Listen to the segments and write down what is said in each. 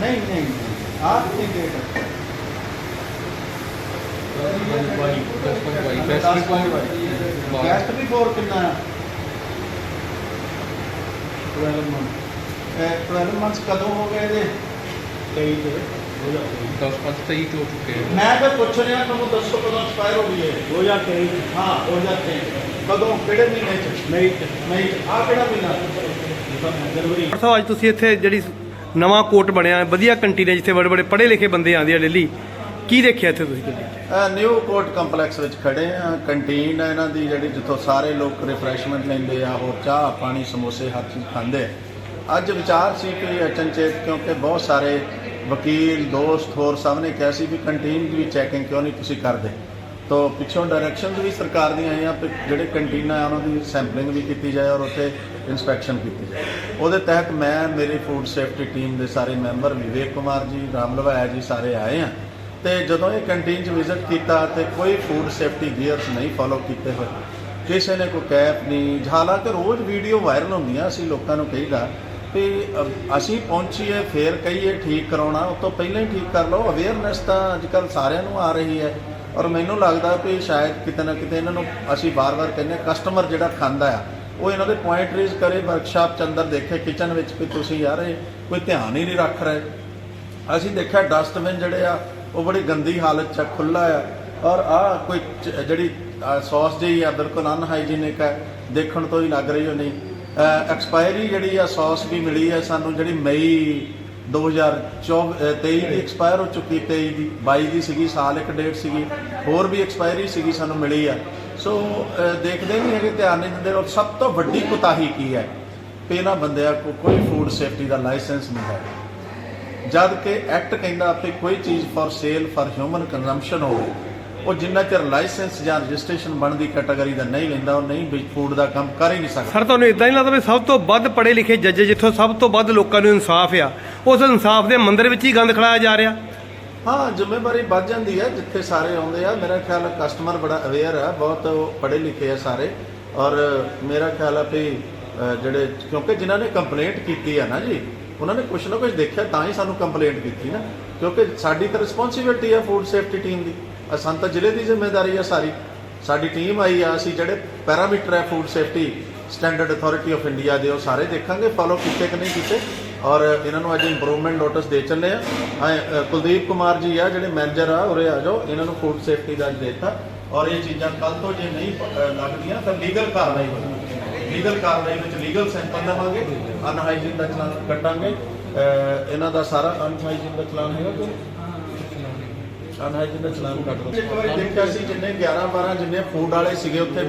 ਨਹੀਂ ਨਹੀਂ ਆਪ ਕੀ ਡੇਟ ਹੈ ਗੈਸਟ ਵੀ ਫੋਰ ਕਿੰਨਾ ਹੈ 12 ਮੰਥ ਇਹ 12 ਮੰਥਸ ਕਦੋਂ ਹੋ ਗਏ ਇਹਦੇ? 23 ਤੇ 2023 ਮੈਂ ਤਾਂ ਪੁੱਛ ਰਿਹਾ ਤੁਹਾਨੂੰ ਦੱਸੋ ਕਦੋਂ ਐਕਸਪਾਇਰ ਹੋ ਗਈ ਹੈ 2023 ਹਾਂ ਹੋ ਜਾਂਦੇ ਕਦੋਂ? ਕਿਹੜੇ ਮਹੀਨੇ ਚ? ਮਈ ਚ। ਮਈ ਆ ਕਿਹੜਾ ਮਹੀਨਾ? ਜਨਵਰੀ। ਸਾਹਿਬ ਅੱਜ ਤੁਸੀਂ ਇੱਥੇ ਜਿਹੜੀ ਨਵਾਂ ਕੋਰਟ ਬਣਿਆ, ਵਧੀਆ ਕੰਟੀਨ ਹੈ ਜਿੱਥੇ ਬੜੇ ਬੜੇ ਪੜ੍ਹੇ ਲਿਖੇ ਬੰਦੇ ਆਉਂਦੇ ਆ ਡੇਲੀ ਕੀ ਦੇਖਿਆ ਇੱਥੇ ਤੁਸੀਂ ਗੱਡੀ ਨਿਊ ਕੋਰਟ ਕੰਪਲੈਕਸ ਵਿੱਚ ਖੜੇ ਆ ਕੰਟੀਨ ਹੈ ਇਹਨਾਂ ਦੀ ਜਿਹੜੀ ਜਿੱਥੋਂ ਸਾਰੇ ਲੋਕ ਰਿਫਰੈਸ਼ਮੈਂਟ ਲੈਂਦੇ ਆ, ਹੋਰ ਚਾਹ, ਪਾਣੀ, ਸਮੋਸੇ ਹਰ ਚੀਜ਼ ਖਾਂਦੇ। ਆ ਅੱਜ ਵਿਚਾਰ ਸੀ ਕਿ ਅਚਨਚੇਤ ਕਿਉਂਕਿ ਬਹੁਤ ਸਾਰੇ ਵਕੀਲ, ਦੋਸਤ ਹੋਰ ਸਭ ਨੇ ਕਿਹਾ ਸੀ ਵੀ ਕੰਟੀਨ ਦੀ ਵੀ ਚੈਕਿੰਗ ਕਿਉਂ ਨਹੀਂ ਤੁਸੀਂ ਕਰਦੇ? ਤੋ ਪਿੱਛੋਂ ਡਾਇਰੈਕਸ਼ਨਸ ਵੀ ਸਰਕਾਰ ਦੀਆਂ ਆਈਆਂ ਕਿ ਜਿਹੜੇ ਕੰਟੀਨਾਂ ਆ, ਉਹਨਾਂ ਦੀ ਸੈਂਪਲਿੰਗ ਵੀ ਕੀਤੀ ਜਾਏ ਔਰ ਉੱਥੇ ਇਨਸਪੈਕਸ਼ਨ ਕੀਤੀ ਜਾਏ। ਉਹਦੇ ਤਹਿਤ ਮੈਂ, ਮੇਰੀ ਫੂਡ ਸੇਫਟੀ ਟੀਮ ਦੇ ਸਾਰੇ ਮੈਂਬਰ ਵਿਵੇਕ ਕੁਮਾਰ ਜੀ, ਰਾਮ ਲਵਾਇਆ ਜੀ ਸਾਰੇ ਆਏ ਆ। ਤੇ ਜਦੋਂ ਇਹ ਕੰਟੀਨ 'ਚ ਵਿਜ਼ਿਟ ਕੀਤਾ ਤੇ ਕੋਈ ਫੂਡ ਸੇਫਟੀ ਗੀਅਰਸ ਨਹੀਂ ਫਾਲੋ ਕੀਤੇ ਹੋਏ। ਕਿਸੇ ਨੇ ਕੋਈ ਕੈਪ ਨਹੀਂ। ਹਾਲਾਂਕਿ ਰੋਜ਼ ਵੀਡੀਓ ਵਾਇਰਲ ਹੁੰਦੀਆਂ, ਅਸੀਂ ਲੋਕਾਂ ਨੂੰ ਕਹੀਦਾ ਵੀ ਅ- ਅਸੀਂ ਪਹੁੰਚੀਏ, ਫੇਰ ਕਹੀਏ ਠੀਕ ਕਰਾਉਣਾ ਉਸ ਤੋਂ ਪਹਿਲਾਂ ਹੀ ਠੀਕ ਕਰ ਲਓ। ਅਵੇਅਰਨੈਸ ਤਾਂ ਅੱਜਕੱਲ ਸਾਰਿਆਂ ਨੂੰ ਆ ਰਹੀ ਹੈ। ਔਰ ਮੈਨੂੰ ਲੱਗਦਾ ਵੀ ਸ਼ਾਇਦ ਕਿਤੇ ਨਾ ਕਿਤੇ ਇਹਨਾਂ ਨੂੰ ਅਸੀਂ ਬਾਰ-ਬਾਰ ਕਹਿੰਦੇ ਕਸਟਮਰ ਜਿਹੜਾ ਖਾਂਦਾ ਆ, ਉਹ ਇਹਨਾਂ ਦੇ ਪੁਆਇੰਟ ਰੇਜ਼ ਕਰੇ ਵਰਕਸ਼ਾਪ ਚ ਅੰਦਰ ਦੇਖੇ ਕਿਚਨ ਵਿੱਚ ਵੀ ਤੁਸੀਂ ਯਾਰ ਇਹ ਕੋਈ ਧਿਆਨ ਹੀ ਨਹੀਂ ਰੱਖ ਰਹੇ। ਅਸੀਂ ਦੇਖਿਆ ਡਸਟਬਿਨ ਜਿਹੜੇ ਆ, ਉਹ ਬੜੀ ਗੰਦੀ ਹਾਲਤ ਚ ਖੁੱਲਾ ਆ। ਔਰ ਆ ਕੋਈ ਜਿਹੜੀ ਸੌਸ ਜਿਹੀ ਆ, ਬਿਲਕੁਲ ਅਨਹਾਈਜੀਨਿਕ ਹੈ ਦੇਖਣ ਤੋਂ ਹੀ ਲੱਗ ਰਹੀ ਹੋ ਨਹੀਂ ਐਕਸਪਾਇਰੀ ਜਿਹੜੀ ਆ ਸੌਸ ਵੀ ਮਿਲੀ ਹੈ ਸਾਨੂੰ, ਜਿਹੜੀ ਮਈ 2023 ਦੀ ਐਕਸਪਾਇਰ ਹੋ ਚੁੱਕੀ 23 ਦੀ 22 ਦੀ ਸੀਗੀ, ਸਾਲ ਇੱਕ ਡੇਟ ਸੀਗੀ, ਹੋਰ ਵੀ ਐਕਸਪਾਇਰੀ ਸੀਗੀ, ਸਾਨੂੰ ਮਿਲੀ ਆ। ਸੋ ਦੇਖਦੇ ਨਹੀਂ ਹੈਗੇ, ਧਿਆਨ ਨਹੀਂ ਦਿੰਦੇ ਔਰ ਸਭ ਤੋਂ ਵੱਡੀ ਕੁਤਾਹੀ ਕੀ ਹੈ? ਕਿ ਇਹਨਾਂ ਬੰਦਿਆਂ ਕੋਲ ਕੋਈ ਫੂਡ ਸੇਫਟੀ ਦਾ ਲਾਇਸੈਂਸ ਨਹੀਂ ਹੈ। ਜਦ ਕਿ ਐਕਟ ਕਹਿੰਦਾ ਕਿ ਕੋਈ ਚੀਜ਼ for sale for human consumption ਹੋਵੇ, ਉਹ ਜਿੰਨਾ ਚਿਰ ਲਾਇਸੈਂਸ ਜਾਂ ਰਜਿਸਟ੍ਰੇਸ਼ਨ ਬਣਦੀ ਕੈਟਾਗਰੀ ਦਾ ਨਹੀਂ ਲੈਂਦਾ, ਉਹ ਨਹੀਂ ਵੀ ਫੂਡ ਦਾ ਕੰਮ ਕਰ ਹੀ ਨਹੀਂ ਸਕਦਾ। ਸਰ ਤੁਹਾਨੂੰ ਇਦਾਂ ਹੀ ਲੱਗਦਾ ਵੀ ਸਭ ਤੋਂ ਵੱਧ ਪੜ੍ਹੇ ਲਿਖੇ ਜੱਜ ਜਿੱਥੋਂ ਸਭ ਤੋਂ ਵੱਧ ਲੋਕਾਂ ਨੂੰ ਇਨਸਾਫ ਆ। ਉਸ ਇਨਸਾਫ ਦੇ ਮੰਦਰ ਵਿੱਚ ਹੀ ਗੰਦ ਖਿਲਾਇਆ ਜਾ ਰਿਹਾ। ਹਾਂ ਜ਼ਿੰਮੇਵਾਰੀ ਵੱਧ ਜਾਂਦੀ ਹੈ ਜਿੱਥੇ ਸਾਰੇ ਆਉਂਦੇ ਆ। ਮੇਰਾ ਖਿਆਲ ਹੈ ਕਸਟਮਰ ਬੜਾ ਅਵੇਅਰ ਆ ਬਹੁਤ ਉਹ ਪੜ੍ਹੇ ਲਿਖੇ ਆ ਸਾਰੇ। ਔਰ ਮੇਰਾ ਖਿਆਲ ਆ ਵੀ ਜਿਹੜੇ ਕਿਉਂਕਿ ਜਿਨ੍ਹਾਂ ਨੇ ਕੰਪਲੇਂਟ ਕੀਤੀ ਆ ਨਾ ਜੀ ਉਹਨਾਂ ਨੇ ਕੁਝ ਨਾ ਕੁਝ ਦੇਖਿਆ ਤਾਂ ਹੀ ਸਾਨੂੰ ਕੰਪਲੇਂਟ ਕੀਤੀ ਨਾ। ਕਿਉਂਕਿ ਸਾਡੀ ਤਾਂ ਰਿਸਪੌਂਸਿਬਿਲਟੀ ਹੈ ਫੂਡ ਸੇਫਟੀ ਟੀਮ ਦੀ। ਅ, ਤਾਂ ਜ਼ਿਲ੍ਹੇ ਦੀ ਜ਼ਿੰਮੇਵਾਰੀ ਆ ਸਾਰੀ। ਸਾਡੀ ਟੀਮ ਆਈ ਆ ਅਸੀਂ ਜਿਹੜੇ ਪੈਰਾਮੀਟਰ ਹੈ food safety standard authority of India ਦੇ ਉਹ ਸਾਰੇ ਦੇਖਾਂਗੇ ਫਾਲੋ ਕੀਤੇ ਕਿ ਨਹੀਂ ਕੀਤੇ। ਔਰ ਇਹਨਾਂ ਨੂੰ ਅੱਜ ਇੰਪਰੂਵਮੈਂਟ ਨੋਟਿਸ ਦੇ ਚੱਲੇ ਆ। ਹਾਂ, ਕੁਲਦੀਪ ਕੁਮਾਰ ਜੀ ਆ ਜਿਹੜੇ ਮੈਨੇਜਰ ਆ ਉਰੇ ਆ ਜਾਓ। ਇਹਨਾਂ ਨੂੰ ਫੂਡ ਸੇਫਟੀ ਦਾ ਅੱਜ ਦੇਤਾ। ਔਰ ਇਹ ਚੀਜ਼ਾਂ ਕੱਲ ਤੋਂ ਜੇ ਨਹੀਂ ਲੱਗਦੀਆਂ ਤਾਂ ਲੀਗਲ ਕਾਰਵਾਈ ਹੋਵੇਗੀ ਲੀਗਲ ਕਾਰਵਾਈ ਵਿੱਚ ਲੀਗਲ ਸੈਂਪਲ ਦੇਵਾਂਗੇ। ਅਨਹਾਈਜੀਨ ਦਾ ਚਲਾਨ ਕੱਟਾਂਗੇ ਇਹਨਾਂ ਦਾ ਸਾਰਾ ਅਨਹਾਈਜੀਨ ਦਾ ਚਲਾਨ ਹੈਗਾ ਕੋਈ? ਅਨਹਾਈਜੀਨ ਦਾ ਚਲਾਨ ਕੱਟ ਦੋ ਇੱਕ ਵਾਰੀ ਦੇਖਿਆ ਸੀ ਜਿੰਨੇ 11 12 ਜਿੰਨੇ ਫੂਡ ਵਾਲੇ ਸੀਗੇ ਉੱਥੇ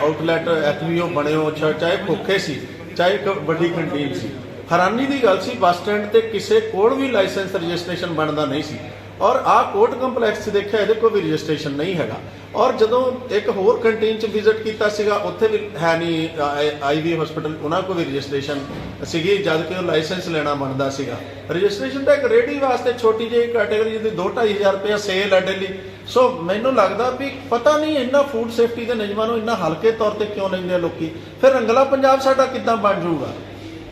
ਆਊਟਲੈਟ ਐਫਬੀਓ ਬਣੇ ਹੋ ਚਾਹੇ ਭੁੱਖੇ ਸੀ ਚਾਹੇ ਇੱਕ ਵੱਡੀ ਕੰਟੀਨ ਸੀ। ਹੈਰਾਨੀ ਦੀ ਗੱਲ ਸੀ, ਬੱਸ ਸਟੈਂਡ ਤੇ ਕਿਸੇ ਕੋਲ ਵੀ ਲਾਇਸੈਂਸ ਰਜਿਸਟ੍ਰੇਸ਼ਨ ਬਣਦਾ ਨਹੀਂ ਸੀ। ਔਰ ਆ ਕੋਰਟ ਕੰਪਲੈਕਸ 'ਚ ਦੇਖਿਆ, ਇਹਦੇ ਕੋਈ ਵੀ ਰਜਿਸਟ੍ਰੇਸ਼ਨ ਨਹੀਂ ਹੈਗਾ। ਔਰ ਜਦੋਂ ਇੱਕ ਹੋਰ ਕੰਟੀਨ 'ਚ ਵਿਜ਼ਿਟ ਕੀਤਾ ਸੀਗਾ, ਉੱਥੇ ਵੀ ਹੈ ਨਹੀਂ ਆਈਵੀ ਹਸਪੀਟਲ, ਉਹਨਾਂ ਕੋਲ ਵੀ ਰਜਿਸਟ੍ਰੇਸ਼ਨ ਸੀਗੀ, ਜਦ ਕਿ ਉਹ ਲਾਇਸੈਂਸ ਲੈਣਾ ਬਣਦਾ ਸੀਗਾ। ਰਜਿਸਟ੍ਰੇਸ਼ਨ ਤਾਂ ਇੱਕ ਰੇਡੀ ਵਾਸਤੇ ਛੋਟੀ ਜਿਹੀ ਕੈਟਾਗਰੀ ਜਿਹਦੀ 2-2500 ਰੁਪਏ ਸੇਲ ਹੈ ਡੇਲੀ ਸੋ ਮੈਨੂੰ ਲੱਗਦਾ ਵੀ ਪਤਾ ਨਹੀਂ ਇੰਨਾ ਫੂਡ ਸੇਫਟੀ ਦੇ ਨਿਯਮਾਂ ਨੂੰ ਇੰਨਾ ਹਲਕੇ ਤੌਰ ਤੇ ਕਿਉਂ ਲੈਂਦੇ ਆ ਲੋਕੀ। ਫਿਰ ਰੰਗਲਾ ਪੰਜਾਬ ਸਾਡਾ ਕਿੱਦਾਂ ਬਣ ਜਾਊਗਾ?